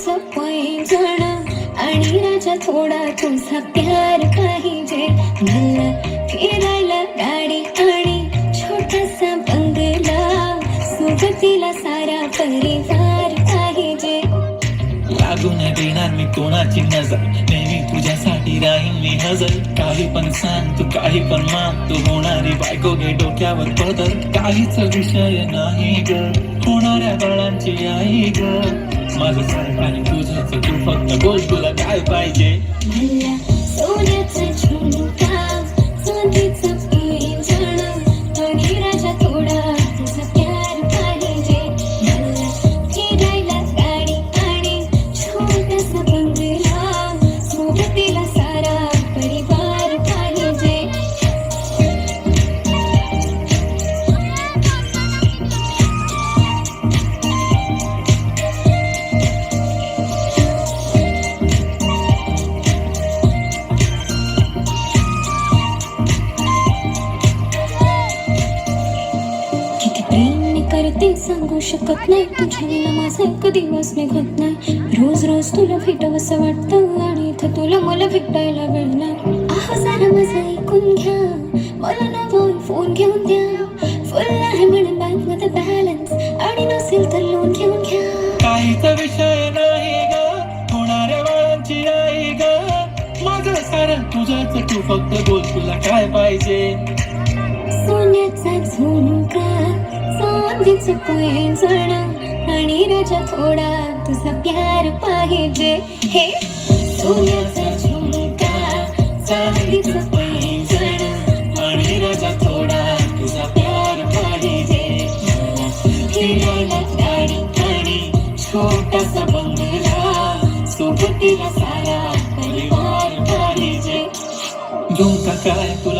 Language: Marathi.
पैंजण आणि राजा थोडा तुझा प्यार पाहिजे. मला फिरायला गाडी आणि छोटासा बंगला. सुगतीला सारा परिवार पाहिजे. लागू नाही देणार मी कोणाची नजर? नेहमी तुझ्यासाठी राहीन मी हजर. काही पण सांग तू काही पण मान तू होणारी बायको घे डोक्यावर बदल काहीच विषय नाही ग. होणाऱ्या बाळांची आई ग. माझं साहेब आणि तुझं तू फक्त बोल तुला काय पाहिजे करते सांगू शकत नाही. तुझ्या विना माझा एक दिवस निघत नाही. रोज रोज तुला भेटावंसं वाटतं आणि इथं तुला मला भेटायला वेळ नाही. आहो जरा माझं ऐकून घ्या. मला ना फोन घेऊन द्या. फुल आहे म्हणून बँकमध्ये बॅलन्स आणि नसेल तर लोन घेऊन घ्या. काहीच विषय नाही ग. होणाऱ्या बाळांची आई ग. माझं सारं तुझंच. तू फक्त बोल तुला काय पाहिजे? सोन्याचा झुमका चांदीचं जण? आणि राजा थोडा तुझा प्यार पाहिजे. हे सोन्याचा झुमका चांदीचं पैंजण आणि राजा थोडा तुझा प्यार पाहिजे. फिरायला गाडी आणि छोटासा बंगला सोबतीला सारा परिवार पाहिजे. झुमका काय तू